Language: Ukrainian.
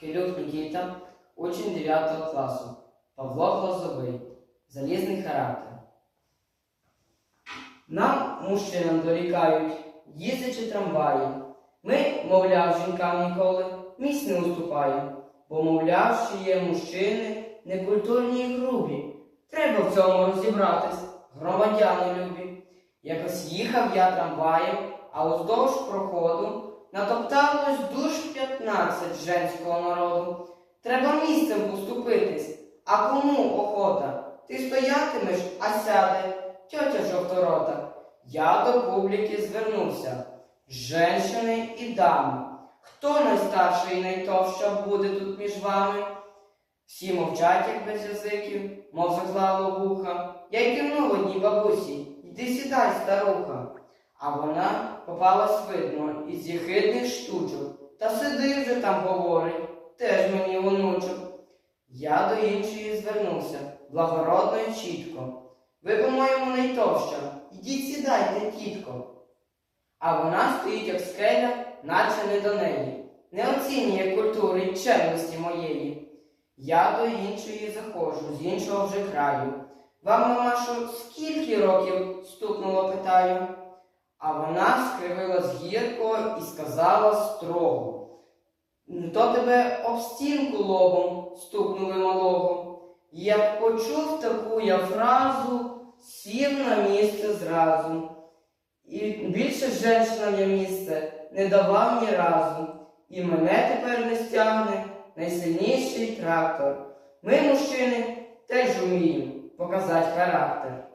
Килюк Нікіта, учень 9 класу. Павло Глазовий. Залізний характер. Нам, мужчинам, дорікають, їздячи трамваї. Ми, мовляв, жінкам ніколи місць не уступаємо, бо, мовляв, що є мужчини некультурні і грубі. Треба в цьому розібратись, громадяни любі. Якось їхав я трамваєм, а уздовж проходу натопталось душ 15 женського народу. Треба місцем поступитись, а кому охота? Ти стоятимеш, а сяде тьотя жовторота. Я до публіки звернувся. Женщини і дами. Хто найстарша і найтовща буде тут між вами? Всі мовчать, як без язиків, мов заклало вуха. Я й кивнув одній бабусі, йди сідай, старуха. А вона попалась видно із єхидних штучок. Та сиди вже там говорить, теж мені онучок. Я до іншої звернувся, благородно і чітко. Ви, по-моєму, найтовща. Ідіть сідайте, тітко. А вона стоїть, як скеля, наче не до неї. Не оцінює культури й чемності моєї. Я до іншої заходжу, з іншого вже краю. Вам, мамашо, скільки років стукнуло, питаю. А вона скривилась гірко і сказала строго. «Ну, То тебе об стінку лобом стукнули малого. Як почув таку я фразу, сів на місце зразу. І більше женщинам я місце не давав ні разу. І мене тепер не стягне найсильніший трактор. Ми, мужчини, теж вміємо показати характер.